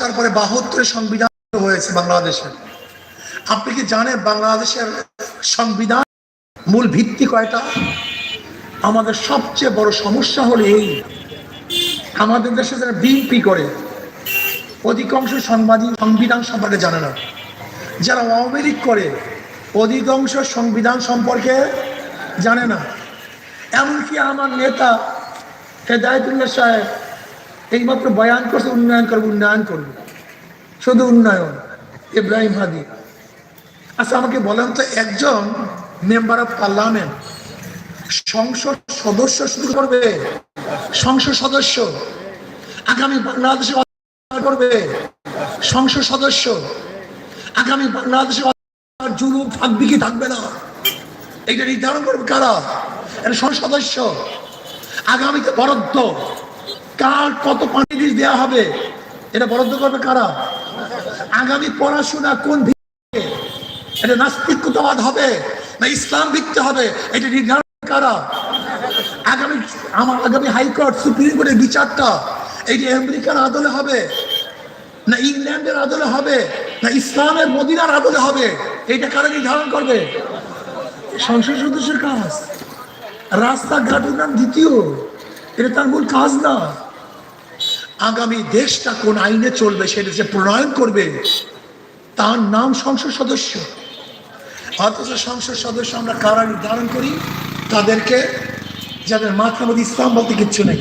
তারপরে বাহাত্তরের সংবিধান হয়েছে বাংলাদেশে। আপনি কি জানেন বাংলাদেশের সংবিধান মূল ভিত্তি কয়টা? আমাদের সবচেয়ে বড় সমস্যা হলো এই। আমাদের দেশে যারা বিএনপি করে, অধিকাংশ সাংবাদিক সংবিধান সম্পর্কে জানে না। যারা আওয়ামী লীগ করে, অধিকাংশ সংবিধান সম্পর্কে জানে না। এমনকি আমার নেতা হেদায়তুল্লাহ সাহেব এইমাত্র বয়ান করছে, উন্নয়ন করবে উন্নয়ন করবে। শুধু উন্নয়ন, ইব্রাহিম হাদি। আচ্ছা আমাকে বলেন তো একজন মেম্বার অফ পার্লামেন্ট সংসদ সদস্য শুরু করবে? সংসদ সদস্য, আগামী বাংলাদেশে করবে? সংসদ সদস্য, আগামী বাংলাদেশে জুলুম থাকবে কি থাকবে না? এটা নির্ধারণ করবে কারা? এটা সংসদ সদস্য। আগামীতে বরাদ্দ। কার কত বীজ দেওয়া হবে? এটা বরাদ্দ করবে কারা? আগামী পড়াশোনা কোন এটা নাস্তিকতাবাদ হবে না ইসলাম ভিত্তি হবে? এটা নির্ধারণ কারা? আগামী, আমার আগামী হাইকোর্ট সুপ্রিম কোর্টের বিচারটা এইটি আমেরিকার আদলে হবে, না ইংল্যান্ডের আদলে হবে, না ইসলামের মদিনার আদলে হবে, এটা কারা নির্ধারণ করবে? সংসদ সদস্যের কাজ। রাস্তাঘাট উন্নয়ন দ্বিতীয়। এটা তার মূল কাজ না। আগামী দেশটা কোন আইনে চলবে সেটা যে প্রণয়ন করবে, তার নাম সংসদ সদস্য। অথচ সংসদ সদস্য আমরা কারা নির্ধারণ করি? তাদেরকে যাদের মাথার মধ্যে ইসলাম বলতে কিচ্ছু নেই।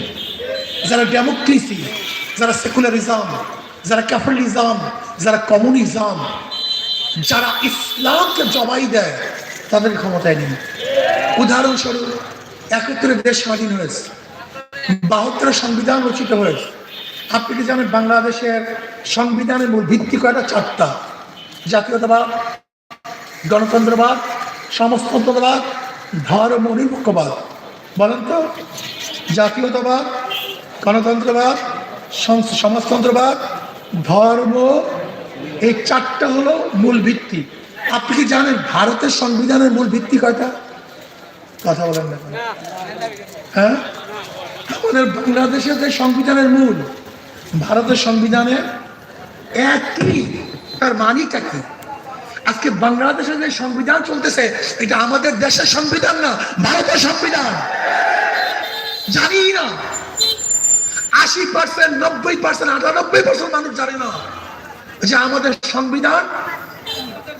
যারা ডেমোক্রেসি, যারা সেকুলারিজম, যারা ক্যাপিটালিজম, যারা কমিউনিজম, যারা ইসলামকে জবাই দেয়, তাদের ক্ষমতায় নেই। উদাহরণস্বরূপ একত্রে দেশ স্বাধীন হয়েছে, বাহাত্তরের সংবিধান রচিত হয়েছে আপনি কি জানেন বাংলাদেশের সংবিধানের মূল ভিত্তি কয়টা? চারটা। জাতীয়তাবাদ, গণতন্ত্রবাদ, সমাজতন্ত্রবাদ, ধর্ম নিরপেক্ষবাদ। বলেন তো, জাতীয়তাবাদ, গণতন্ত্রবাদ সমাজতন্ত্রবাদ, ধর্ম, এই চারটা হলো মূল ভিত্তি। আপনি কি জানেন ভারতের সংবিধানের মূল ভিত্তি কয়টা? কথা বলেন না। হ্যাঁ? আমাদের বাংলাদেশের যে সংবিধানের মূল ভারতের সংবিধানে একই তার মানিটা কি? আজকে বাংলাদেশের যে সংবিধান চলতেছে, এটা আমাদের দেশের সংবিধান না, ভারতের সংবিধান। জানি না। আশি পার্সেন্ট নব্বই পার্সেন্ট আটানব্বই পার্সেন্ট মানুষ জানে না যে আমাদের সংবিধান,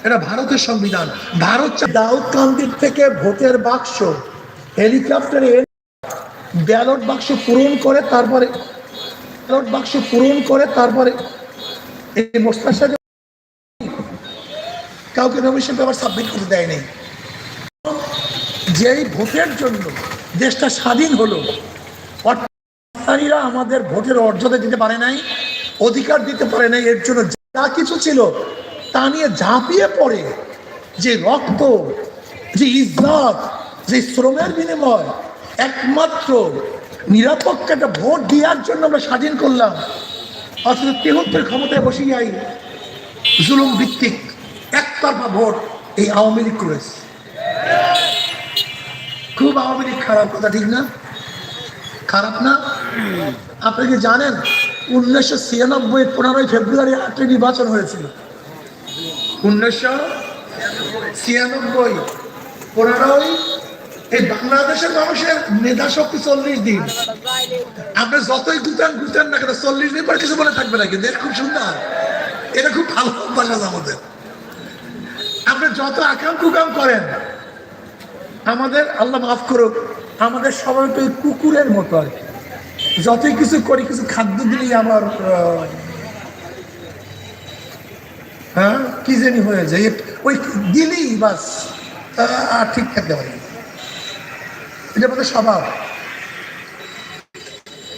এটা ভারতের সংবিধান। ভারত দাউদ কান্দির থেকে ভোটের বাক্স, হেলিকপ্টারে ব্যালট বাক্স পূরণ করে তারপরে ব্যালট বাক্স পূরণ করে তারপরে এই মোস্তার সাথে কাউকে নমিনেশন পেপার সাবমিট করতে দেয়নি। যেই ভোটের জন্য দেশটা স্বাধীন হলো, অর্থাৎ আমাদের ভোটের অর্জতে দিতে পারে নাই, অধিকার দিতে পারে নাই, এর জন্য যা কিছু ছিল তা নিয়ে ঝাঁপিয়ে পড়ে যে রক্ত, যে ইজ্জত, যে শ্রমের বিনিময় একমাত্র নিরপেক্ষ একটা ভোট দেওয়ার জন্য আমরা স্বাধীন করলাম। অথচ তেহত্তর ক্ষমতায় বসে যাই জুলুম ভিত্তিক একতরফা ভোট এই আওয়ামী লীগ করেছে। খুব আওয়ামী লীগ খারাপ, কথা ঠিক না? খারাপ না? আপনি কি জানেন, উনিশশো ছিয়ানব্বই, পনেরোই ফেব্রুয়ারি আটে নির্বাচন হয়েছিল। উনিশশো ছিয়ানব্বই, পনেরোই এই বাংলাদেশের মানুষের মেধা শক্তি চল্লিশ দিন আপনি যতই গুতান গুতান না কেন, চল্লিশ দিন পর কিছু বলে থাকবে না কিন্তু খুব সুন্দর এটা খুব ভালো অভ্যাস আছে আমাদের আপনি যত আকাম কুকাম করেন, আমাদের আল্লাহ মাফ করুক, আমাদের সবাই তো কুকুরের মতো আর কি। যতই কিছু করি, কিছু খাদ্য দিলেই আমার হ্যাঁ কি জানি হয়ে যায় ওই দিলেই বাস আর ঠিক থাকতে পারি। এটা আমাদের স্বভাব।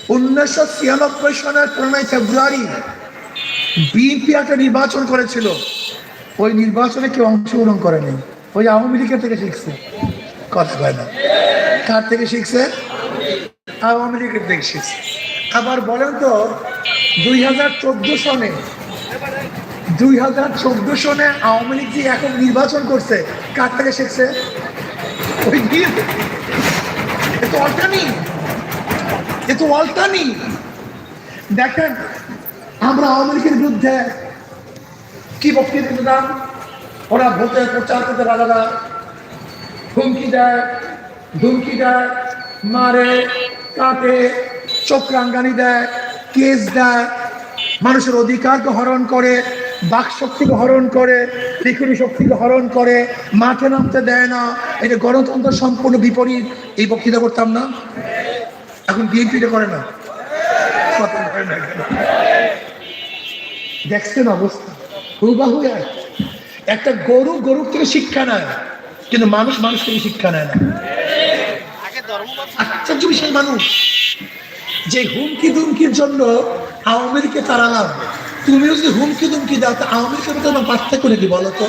উনিশশো ছিয়ানব্বই সনের পনেরোই ফেব্রুয়ারি বিএনপি একটা নির্বাচন করেছিল। ওই নির্বাচনে কেউ অংশগ্রহণ করেনি। ওই আওয়ামী লীগের থেকে শিখছে। কথা কয় না। কার থেকে শিখছে? আওয়ামী লীগের থেকে শিখছে। আবার বলেন তো, দুই হাজার চোদ্দ সনে, দুই হাজার চোদ্দ সনে আওয়ামী লীগ যে এখন নির্বাচন করছে, কার থেকে শিখছে? ওই তো অল্টানি। এ তো অল্টানি। দেখেন, আমরা আওয়ামী লীগের বিরুদ্ধে কি বক্তব্য দিলাম ওরা ভোটে প্রচার করতে রাজারা হুমকি দেয়, ধুমকি দেয়, মারে কাটে চোখরাঙ্গানি দেয়, কেস দেয়, মানুষের অধিকারকে হরণ করে। বাক শক্তিকে হরণ করে লিখুনি শক্তিকে হরণ করে, মাঠে নামতে দেয় না। এটা গণতন্ত্র সম্পূর্ণ বিপরীত, এই বক্তৃতা করতাম না? এখন বিএনপিটা করে না? দেখছেন অবস্থা? হুবাহু এক। একটা গরু, গরুর থেকে শিক্ষা নেয়, কিন্তু মানুষ মানুষ থেকে শিক্ষা নেয় না। আশ্চর্য মানুষ। যে হুমকি দুমকির জন্য আওয়ামী লীগকে তাড়ালাম। তুমিও যদি হুমকি দুমকি দাও, তো আওয়ামী লীগের তোমার পার্থক্য নাকি বলো তো?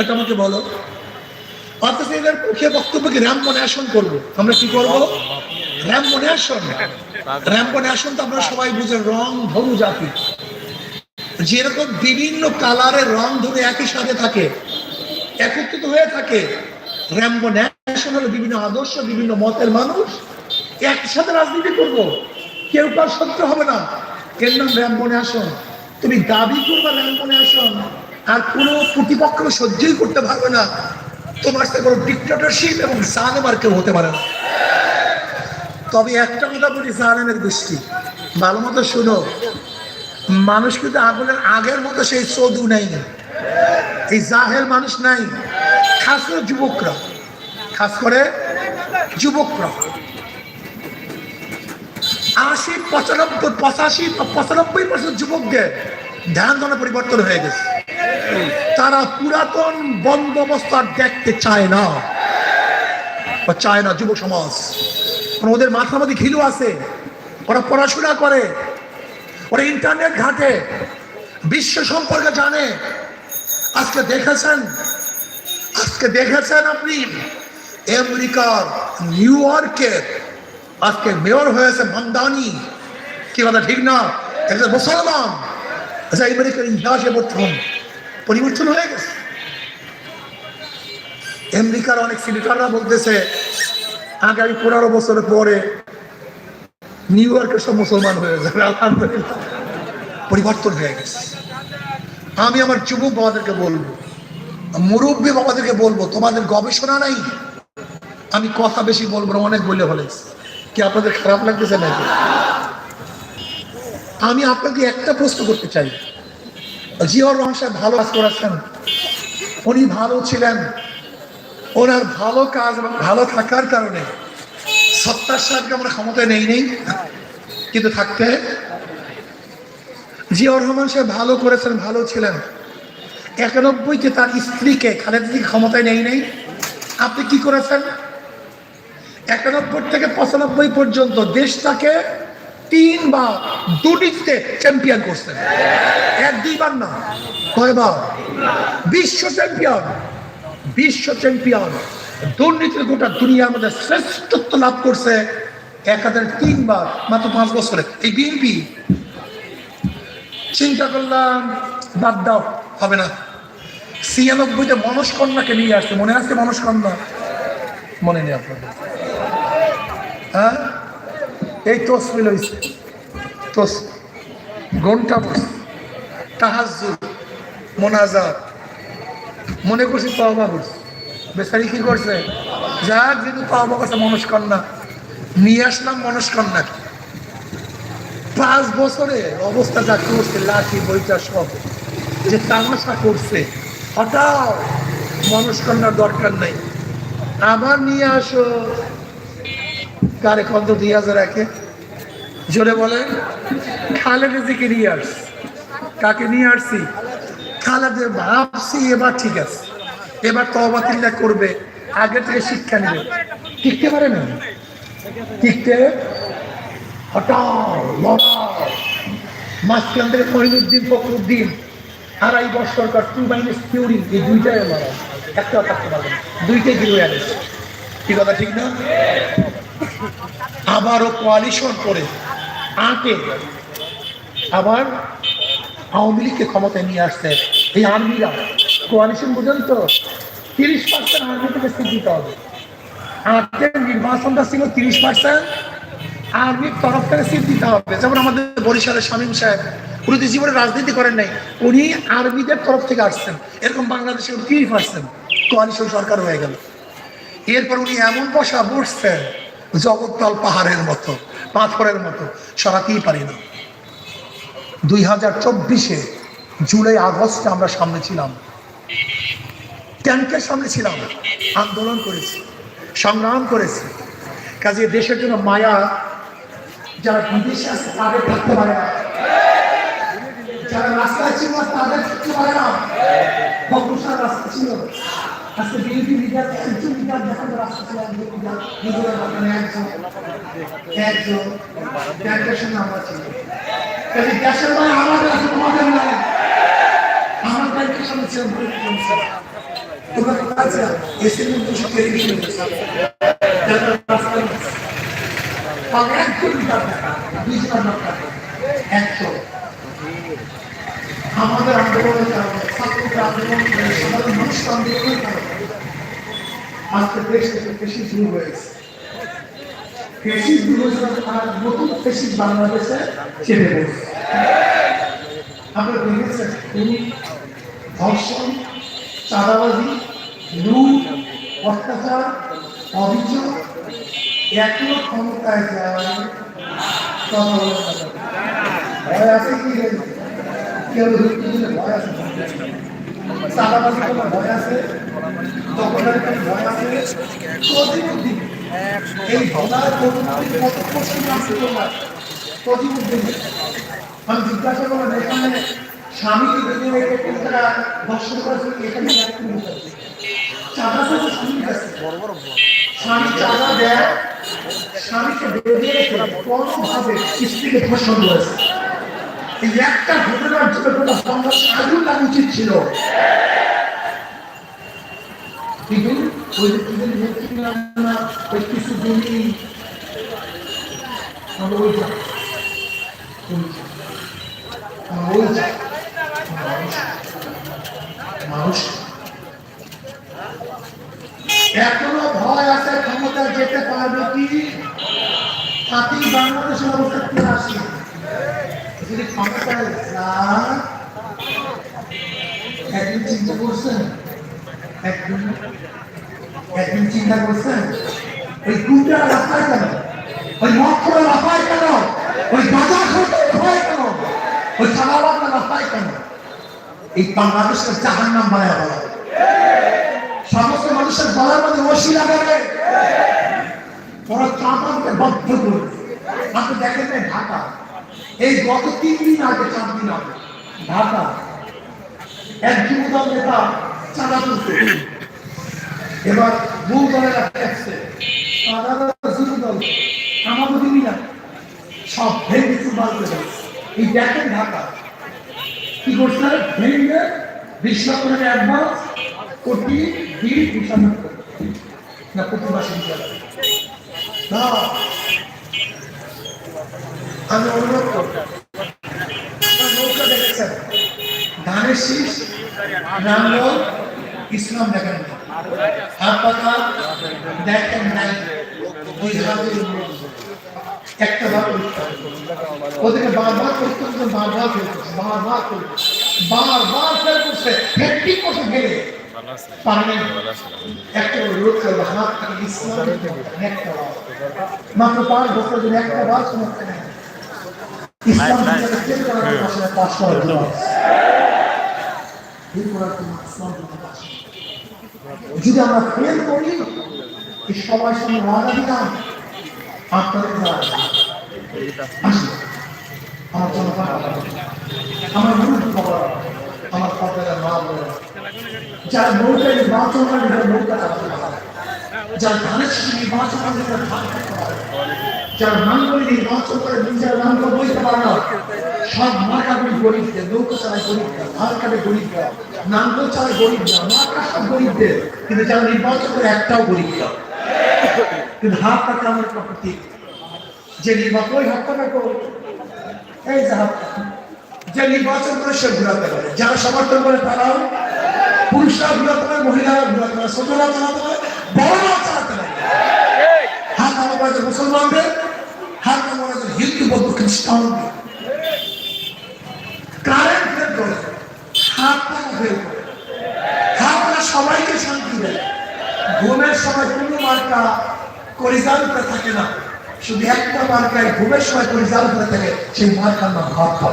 এটা আমাকে বলো। অথচ এদের পক্ষে বক্তব্যকে র্যাম মনে আসন করব। আমরা কি করব? র্যাম মনে আসন। র্যাম মনে আসন তো আমরা সবাই বুঝে রং ধনু জাতি। যেরকম বিভিন্ন কালারের রং ধরে একই সাথে থাকে, একত্রিত হয়ে থাকে র্যাম্বো ন্যাশনাল বিভিন্ন আদর্শ, বিভিন্ন মতের মানুষ, একসাথে রাজনীতি করব। কেউ কার সত্য হবে না। এর নাম ন্যাশন তুমি দাবি করবে র্যাম্বো ন্যাশন আর কোনো প্রতিপক্ষ সহ্যই করতে পারবে না। তোমার সাথে কোনো ডিক্টেটরশিপ এবং জালেম কেউ হতে পারে না। তবে একটা কথা বলি, জালেমের দৃষ্টি ভালো মতো শুনো, মানুষ কিন্তু আগুনের আগের মতো সেই চদু নেই। এই জাহেল মানুষ নাই। খাস করে যুবকরা। খাস করে যুবকরা। আশি, পঁচানব্বই, পঁচাশি, পঁচানব্বই পার্সেন্ট যুবকদের ধ্যান ধারণা পরিবর্তন হয়ে গেছে। তারা পুরাতন বন্দোবস্ত আর দেখতে চায় না। বা চায় না যুব সমাজ। ওদের মাথার মধ্যে ঘিলু আছে। ওরা পড়াশোনা করে। ওরা ইন্টারনেট ঘাটে। বিশ্ব সম্পর্কে জানে। আজকে দেখেছেন? আজকে দেখেছেন আপনি? আমেরিকার নিউ ইয়র্কের আজকে মেয়র হয়েছে মন্দানি। কি কথা, ঠিক না? একজন মুসলমান। আচ্ছা আমেরিকার ইতিহাসে প্রথম পরিবর্তন হয়ে গেছে। আমেরিকার অনেক সিনেটাররা বলতেছে, আগামী পনেরো বছর পরে নিউ ইয়র্কের সব মুসলমান হয়ে যাবে। আলহামদুলিল্লাহ। পরিবর্তন হয়ে গেছে। আমি আমার যুবক বাবাদেরকে বলব, মুরব্বী বাবাদেরকে বলব, তোমাদের গবেষণা নাই? আমি কথা বেশি বলব অনেক বলে ফেলেছি। কি আপনাদের খারাপ লাগতেছে নাকি? আমি আপনাকে একটা প্রশ্ন করতে চাই। জিয়র রহমান সাহেব ভালো কাজ করেছেন। উনি ভালো ছিলেন। ওনার ভালো কাজ এবং ভালো থাকার কারণে সত্তার সাহেবকে আমরা ক্ষমতায় নেই নেই, কিন্তু থাকতে জিয়াউর রহমান সাহেব ভালো করেছেন, ভালো ছিলেন। একানব্বইতে তার স্ত্রীকে খালেদা জিয়া ক্ষমতায় নেই নেই। আপনি কি করেছেন? একানব্বই থেকে পঁচানব্বই পর্যন্ত দেশটাকে তিনবার দুটিতে চ্যাম্পিয়ন করছেন এক, দুইবার না, কয়বার? বিশ্ব চ্যাম্পিয়ন বিশ্ব চ্যাম্পিয়ন দুর্নীতির গোটা দুনিয়ার মধ্যে শ্রেষ্ঠত্ব লাভ করছে এক হাজার তিনবার, মাত্র পাঁচ বছরে। এই বিএনপি, চিন্তা করলাম, বাদ দাও, হবে না। ছিয়ানব্বইতে মনস্কন্যাকে নিয়ে আসছে। মনে আছে মনস্কন্যা মনে নেই আপনাদের। হ্যাঁ? এই তসমিল হয়েছে তস ঘণ্টা বস তাহাজুর মোনাজাত। মনে করছি পাওয়া করছে। বেচারি কি করছে? যাক যদি পাওয়া করছে মনস্কন্যা নিয়ে আসলাম মনস্কন্যাকে পাঁচ বছরে অবস্থা যা করছে, লাঠি, বইটা সব। যে তামাশা করছে, হঠাৎ মনস্কন্যার দরকার নাই। আবার নিয়ে আসো। কারে কত দুই হাজার একে জোরে বলেন, খালেদা জিকে নিয়ে আস কাকে নিয়ে আসছি? খালেদা ভাবছি এবার ঠিক আছে। এবার তবাতিল্লা করবে, আগে থেকে শিক্ষা নেবে। টিকতে পারে না? টিকতে হঠাৎ মাঝখান থেকে মহিনুদ্দিন ফখরুদ্দিন আড়াই বছর কার টু মাইনাস থিওরি এই দুইটাই লড়াই একটাও থাকতে পারবে না দুইটাই জিরো কি কথা, ঠিক না? আবারও কোয়ালিশন করে আটে আবার আওয়ামী লীগকে ক্ষমতায় নিয়ে আসছে এই আর্মিরা। কোয়ালিশন বুঝেন তো? তিরিশ পার্সেন্ট আর্মি থেকে সিট দিতে হবে। আটের নির্বাচনটা ছিল তিরিশ পার্সেন্ট আর্মির তরফ থেকে সিট দিতে হবে। যেমন আমাদের বরিশালের শামীম সাহেব, উনি জীবনে রাজনীতি করেন নাই, উনি আর্মিদের তরফ থেকে আসছেন। এরকম বাংলাদেশে তিরিশ পার্সেন্ট কোয়ালিশন সরকার হয়ে গেল। এরপর উনি এমন বসা বসছেন জগত্তল পাহাড়ের মতো, পাথরের মতো, সরাতেই পারি না। দুই হাজার চব্বিশে জুলাই, আগস্টে আমরা সামনে ছিলাম। ট্যাঙ্কের সামনে ছিলাম, আন্দোলন করেছি, সংগ্রাম করেছি। কাজে দেশের জন্য মায়া, যারা বিদেশে আছে তাদের থাকতে পারে না। যারা রাস্তায় ছিল তাদের থাকতে পারে না। রাস্তা ছিল। আজকে বিএনপি লিডার একজন লিডার রাস্তা ছিল একজন লিডার নিজেদের মাধ্যমে একজন একজন ট্যাঙ্কের সঙ্গে আমরা ছিল কাজে দেশের মায়া আমাদের আছে তোমাদের নয় আমার ব্যাংকের সামনে ছিলাম তোমরা ছিলাম এসির মধ্যে সব। তাহলে একজন লিডার দেখা, দুইজন লোক থাকে। একশো। আমাদের আন্দোলনের কারণে ছাত্রদের আন্দোলন সাধারণ মানুষ আন্দোলনের কারণে আজকে দেশ থেকে কৃষি শুরু হয়েছে। কৃষি আর নতুন কৃষি বাংলাদেশে চেপে পড়ছে আপনারা দেখেছেন উনি ধর্ষণ, চাঁদাবাজি, লুট, অত্যাচার, অভিযোগ, এখনও ক্ষমতায় যায় আছে কি কেউ ভয় আছে চাঁদাবাজি কোনো ভয় আছে, দখলের কোনো ভয় আছে। প্রতিমুদ্দিন এই ভোলার প্রতিমুদ্দিন কত প্রতিমুদ্দিন আমি জিজ্ঞাসা করলাম এখানে স্বামীকে বেঁধে রেখে টাকা দর্শন করেছিল এখানে চাঁদা স্বামী চাঁদা দেয়, স্বামীকে বেঁধে রেখে কোনোভাবে স্ত্রীকে ধর্ষণ করেছে। এই একটা ঘটনার জন্য লাগা উচিত ছিল। কিন্তু ওই কি না, ওই কিছু জমি মানুষ। এখনও ভয় আছে ক্ষমতা যেতে পারবে কি? তাতেই বাংলাদেশের অবস্থা আসে? যদি ক্ষমতায় যান একদিন চিন্তা করছেন? একদিন একদিন চিন্তা করছেন? ওই গুন্ডা রাস্তায় কেন? ওই মক্ষরা রাস্তায় কেন? ওই গাঁজা খোঁজে ভয় কেন? ওই চালাবাদা রাস্তায় কেন? এই বাংলাদেশের জাহান নাম বানায় বলা সমস্ত মানুষের গলার মধ্যে ওসি লাগাবে। ওরা চাঁদাকে বদ্ধ করবে। আপনি দেখেন ঢাকা? এই গত তিন দিন আগে চার দিন আগে ঢাকা। এক যুবদল নেতা চাঁদা তুলছে এবার মূল দলের আসছে সব ভেঙে চুরমার করে ঢাকা। কি করছে? ভেঙে বিশ লক্ষ অ্যাডভান্স কোটি হিসাব করে। না করে। না আমি অনুরোধ করব। আপনারা নৌকা দেখেছেন? ধানের শীষ নাঙ্গল ইসলাম দেখেন। পাতা দেখেন নাই? একটা বার ওদেরকে বারবার করতে হচ্ছে বারবার ফেল করছে, বারবার করছে, বারবার ফেল করছে। ফেটটি করছে পারবে একটা রোড করবে হাত ইসলাম। মাত্র পাঁচ বছর যদি একটা বার নেয় ইসলাম করার জন্য আসলে করার জন্য ফেল করার জন্য ইসলাম করা। যদি আমরা ফেল করি এই সবার সঙ্গে ওয়াদা দিলাম আপনাদের আমার জনগণ আমার মূল খবর আমার খবরের মা বলে যারা নৌকা নির্বাচন করে নৌকা যারা ধানের নির্বাচন করে যারা ধান করতে পারে যারা নাঙ্গল নির্বাচন করে নিজের নাঙ্গল বইতে পারে না, সব মার্কা গুলি গরিবদের, নৌকা চালায় গরিবদের ধান কাটে গরিবরা নাঙ্গল চালায় গরিবরা মার্কা সব গরিবদের, কিন্তু যারা নির্বাচন করে একটাও গরিবরা কিন্তু হাত পাকা আমার প্রতীক? যে নির্বাচন, ওই হাত করো এই যে হাত। যে নির্বাচন করে সে ঘুরাতে পারে। যারা সমর্থন করে তারাও পুরুষরা ঘুরাতে পারে, মহিলারা ঘুরাতে পারে, ছোটরা চালাতে পারে বড়রা চালাতে পারে। হাত আমার কাছে মুসলমানদের হাত আমার কাছে হিন্দু বৌদ্ধ খ্রিস্টানদের হাত পা বের করে। হাত পা সবাইকে শান্তি দেয়। ঘুমের সময় কোনো মার্কা করিজাল উপরে থাকে না। শুধু একটা মার্কায় ঘুমের সময় করিজাল উপরে থাকে, সেই মার্কার নাম হাত পা।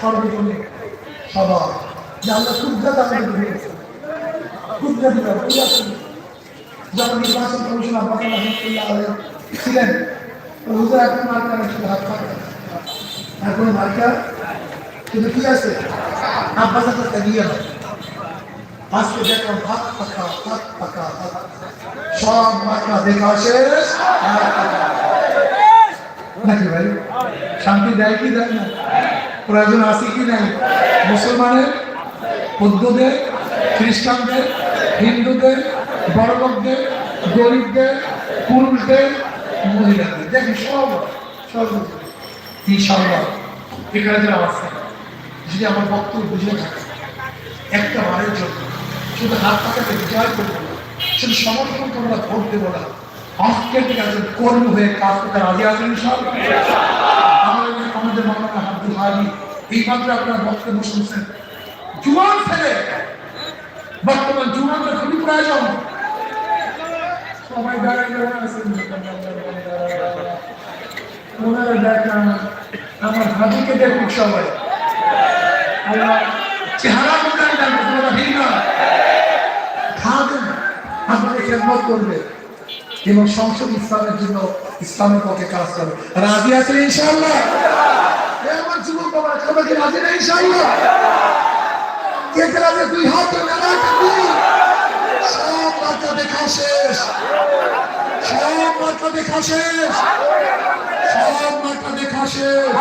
সর্বজনে সবার। যে কুদ্রাত আমাদের দিয়েছে। কুদ্রাত দিলাম যখন নির্বাচন কমিশন আলাইহি ছিলেন। হুজুর এখন মার্কা শুধু হাত পাকা এখন মার্কা, কিন্তু কি আছে? আব্বাস একটা দিয়ে না আজকে দেখলাম হাত পাকা হাত পাকা হাত সব মার্কা দেখা শেষ। নাকি ভাই? শান্তি দেয় কি দেয় না? প্রয়োজন আছে কি নাই? মুসলমানের, বৌদ্ধদের, খ্রিস্টানদের, হিন্দুদের, বড়লোকদের, গরিবদের, পুরুষদের মহিলাদের দেখি সব সব ইনশাল্লাহ এখানে যারা আছে। যদি আমার বক্তব্য বুঝে থাকে একটা বারের জন্য শুধু হাত পাকাতে বিজয় করব না শুধু সমর্থন করব না ভোট দেবো না আজকের একজন কর্মী হয়ে কাজ করতে রাজি আছেন ইনশাল্লাহ আমাদের মামলা আব্দুল হারি এই মাত্র আপনার বক্তব্য শুনছেন জুয়ান ছেলে বর্তমান জুয়ানদের খুবই প্রয়োজন সবাই দাঁড়ায় আছেন ওনারা দেখলাম আমার ভাবিকে দেখুন সবাই। এবং সংসদ ইসলামের জন্য ইসলামের পক্ষে কাজ করবে। রাজি আমার যুবক বাবা না ইনশাআল্লাহ? কে কে দুই হাত মেলা সব দেখা শেষ। সব মাত্রা দেখা শেষ। সব মাত্রা দেখা শেষ।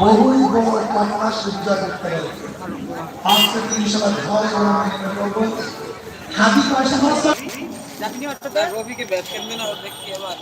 বহুই বহু কন্যা সূর্য করতে গেল আজকে তিনি সবার ঘরে করব। হাতি পয়সা খরচ রবিকে ব্যাট খেলবে না দেখি আবার।